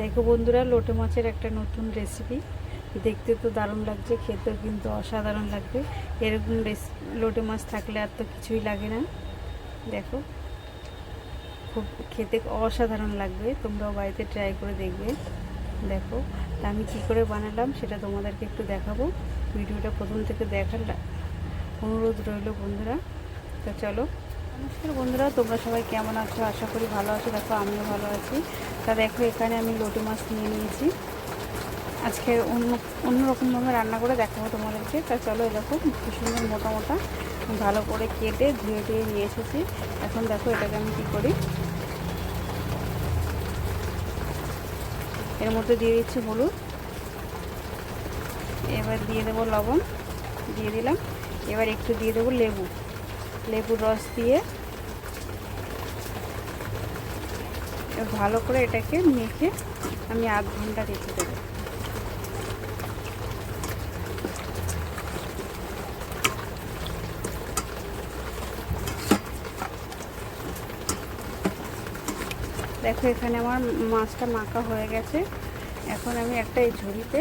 দেখো বন্ধুরা, লোটে মাছের একটা নতুন রেসিপি দেখতে তো দারুণ লাগছে, খেতেও কিন্তু অসাধারণ লাগবে। এরকম লোটে মাছ থাকলে আর তো কিছুই লাগে না। দেখো, খুব খেতে অসাধারণ লাগবে, তোমরাও বাড়িতে ট্রাই করে দেখবে। দেখো, তা আমি কী করে বানালাম সেটা তোমাদেরকে একটু দেখাবো। ভিডিওটা প্রথম থেকে দেখার অনুরোধ রইল বন্ধুরা। তো চলো নমস্কার বন্ধুরা, তোমরা সবাই কেমন আছো? আশা করি ভালো আছো। দেখো, আমিও ভালো আছি। তা দেখো, এখানে আমি লোটে মাছ নিয়ে নিয়েছি। আজকে অন্য, অন্যরকমভাবে রান্না করে দেখাবো তোমাদেরকে। তা চলো, এরকম কি সুন্দর মোটা মোটা, ভালো করে কেটে ধুয়ে ধুয়ে নিয়ে এসেছি। এখন দেখো, এটাকে আমি কী করি? এর মধ্যে দিয়ে দিচ্ছি হলুদ। এবার দিয়ে দেবো লবণ, দিয়ে দিলাম। এবার একটু দিয়ে দেবো লেবু। লেবুর রস দিয়ে ভালো করে এটাকে মেখে আমি আধ ঘণ্টা রেখে দেবো। দেখো এখানে আমার মাছটা মাখা হয়ে গেছে। এখন আমি একটা এই ঝুড়িতে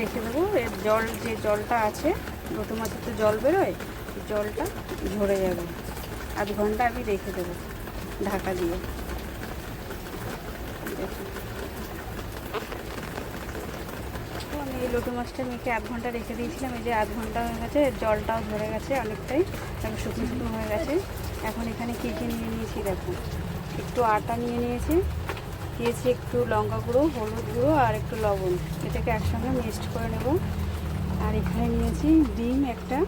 রেখে দেবো। এর জল যে জলটা আছে লোটো মাছের তো জল বেরোয় জলটা ঝরে যাবে। আধ ঘণ্টা আমি রেখে দেবো ঢাকা দিয়ে। আমি এই লোটো মাছটা মেখে আধ ঘণ্টা রেখে দিয়েছিলাম। এই যে আধ ঘণ্টা হয়ে গেছে, জলটাও ঝরে গেছে অনেকটাই তারপর শুকনো শুকনো হয়ে গেছে। এখন এখানে কী কী নিয়ে নিয়েছি দেখুন একটু আটা নিয়ে নিয়েছি, দিয়েছি একটু লঙ্কা গুঁড়ো, হলুদ গুঁড়ো আর একটু লবণ। এটাকে একসঙ্গে মিক্সড করে নেব। আর এখানে নিয়েছি ডিম একটা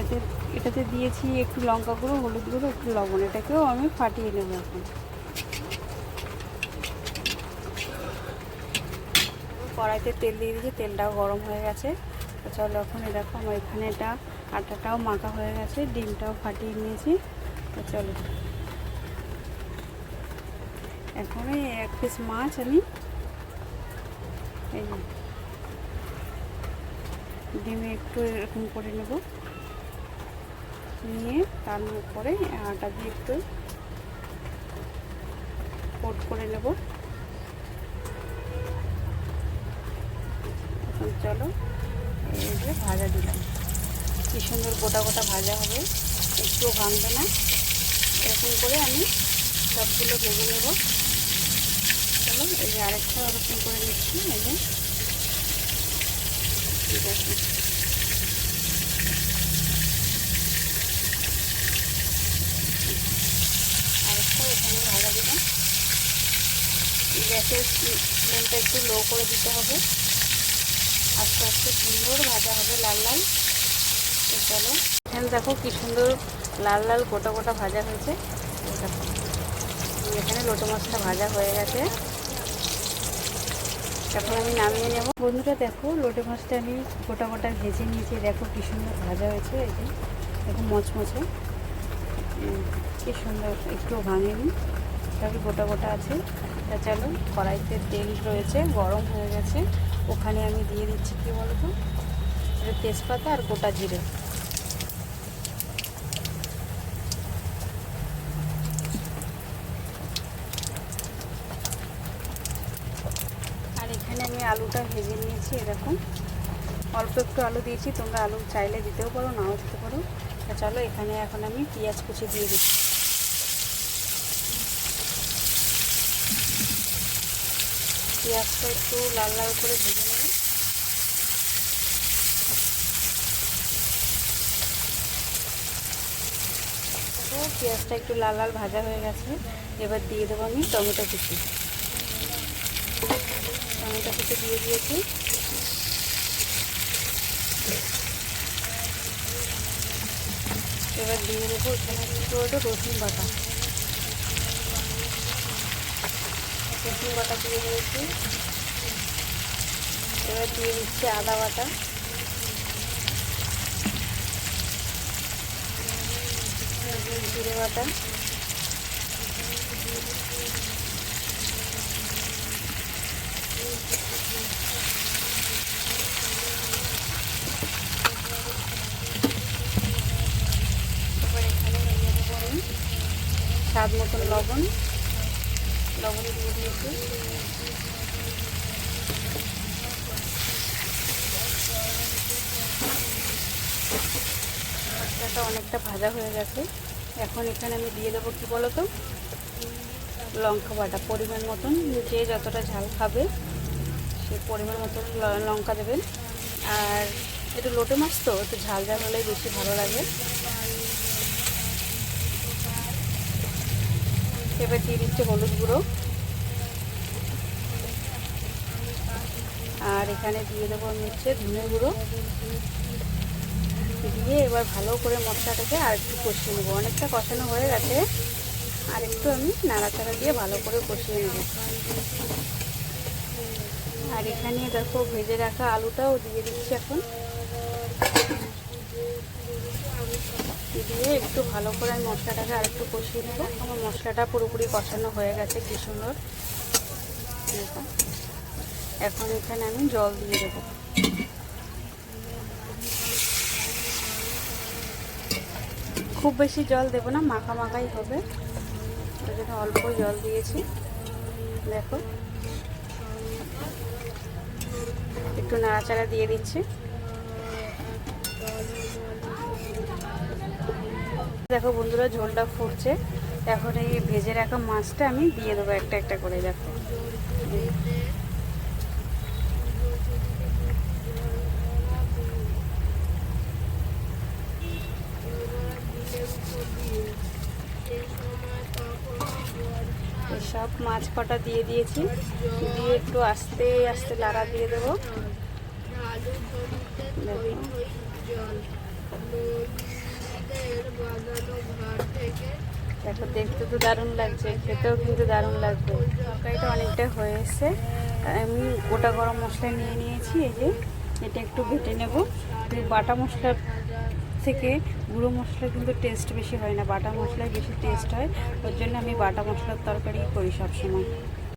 এতে এটাতে দিয়েছি একটু লঙ্কা গুঁড়ো, হলুদ গুঁড়ো, একটু লবণ। এটাকেও আমি ফাটিয়ে নেব এখন। কড়াইতে তেল দিয়ে দিয়েছি, তেলটাও গরম হয়ে গেছে। চলো এখন দেখো আমার এখানে এটা আটাটাও মাখা হয়ে গেছে, ডিমটাও ফাটিয়ে নিয়েছি। তো চলো। এখন এই এক পিস মাছ আমি এই ডিমে একটু এরকম করে নেব। নিয়ে তার উপরে আটা দিয়ে একটু কোট করে নেব। এখন চলো এই যে ভাজা দিলাম। কি সুন্দর গোটা গোটা ভাজা হবে একটুও ভাঙবে না। এরকম করে আমি সবগুলো ভেজে নেব। চলো, এই যে আরেকটা ওরকম করে নিচ্ছি, এই যে। ঠিক আছে আরেকটা দিলাম গ্যাসের ফ্লেমটা একটু লো করে দিতে হবে। আস্তে আস্তে সুন্দর ভাজা হবে লাল লাল। চলো। এখানে দেখো কি সুন্দর লাল লাল গোটা গোটা ভাজা হয়েছে। এখানে লোটো মাছটা ভাজা হয়ে গেছে। এখন আমি নামিয়ে নেব। বন্ধুরা দেখো, লোটে মাছটা আমি গোটা গোটা ভেজে নিয়েছি। দেখো কি সুন্দর ভাজা হয়েছে এই যে। মচমচে। কি সুন্দর, একটু ভাঙেনি সবই গোটা গোটা আছে। তা চলো, কড়াইতে তেল রয়েছে, গরম হয়ে গেছে। ওখানে আমি দিয়ে দিচ্ছি কি বলতো? তেজপাতা আর গোটা জিরে। আর এখানে আমি আলুটা ভেজে নিয়েছি এরকম। অল্প একটু আলু দিয়েছি, তোমরা আলু চাইলে দিতেও পারো, নাও দিতে পারো। তা চলো, এখানে এখন আমি পেঁয়াজ কুচি দিয়ে দিচ্ছি। পেঁয়াজটা একটু লাল লাল করে ভেজে দেখো, পেঁয়াজটা একটু লাল লাল ভাজা হয়ে গেছে। এবার দিয়ে দেবো আমি টমেটো কুচি। টমেটো কুচি দিয়ে দিয়েছি। এবার দিয়ে দেবো এখানে একটু রসুন বাটা। রসুন বাটা দিয়ে দিয়েছি। এবার দিয়ে দিচ্ছি আদা বাটা। জিরে বাটা। স্বাদ মতন লবণ। লবণ দিয়ে দিয়ে দিয়েছি অনেকটা ভাজা হয়ে গেছে। এখন এখানে আমি দিয়ে দেবো কি বলো তো লঙ্কা বাটা, পরিমাণ মতন। যে যতটা ঝাল খাবে, সে পরিমাণ মতন লঙ্কা দেবেন। আর একটু লোটে মাছ তো, একটু ঝাল ঝাল হলেই বেশি ভালো লাগে। এবার দিয়ে দিচ্ছে হলুদ গুঁড়ো। আর এখানে দিয়ে দেবো আমি হচ্ছে ধনে গুঁড়ো। দিয়ে এবার ভালো করে মশলাটাকে আর একটু কষিয়ে নেব। অনেকটা কষানো হয়ে গেছে। আর একটু আমি নাড়াচাড়া দিয়ে ভালো করে কষিয়ে নেব। আর এখানে দেখো ভেজে রাখা আলুটাও দিয়ে দিচ্ছি এখন। দিয়ে একটু ভালো করে আমি মশলাটাকে আর একটু কষিয়ে নেব। আমার মশলাটা পুরোপুরি কষানো হয়ে গেছে, কি সুন্দর। এখন এখানে আমি জল দিয়ে দেবো। খুব বেশি জল দেবো না, মাখা মাখাই হবে। ওই জন্য অল্প জল দিয়েছি। দেখো, একটু নাড়াচাড়া দিয়ে দিচ্ছি। দেখো বন্ধুরা, ঝোলটা ফুটছে। এখন এই ভেজে রাখা মাছটা আমি দিয়ে দেবো একটা একটা করে, দেখো। সব মাছ কটা দিয়ে দিয়েছি। দিয়ে একটু আস্তে আস্তে লাড়া দিয়ে দেবো। দেখো। দেখো দেখতে তো দারুণ লাগছে, খেতেও কিন্তু দারুণ লাগবে। তরকারিটা অনেকটা হয়ে এসছে আমি গোটা গরম মশলা নিয়ে নিয়েছি, এই যে এটা একটু বেটে নেব। বাটা মশলার থেকে গুঁড়ো মশলা কিন্তু টেস্ট বেশি হয় না, বাটা মশলায় বেশি টেস্ট হয়। ওর জন্য আমি বাটা মশলার তরকারি করি সবসময়।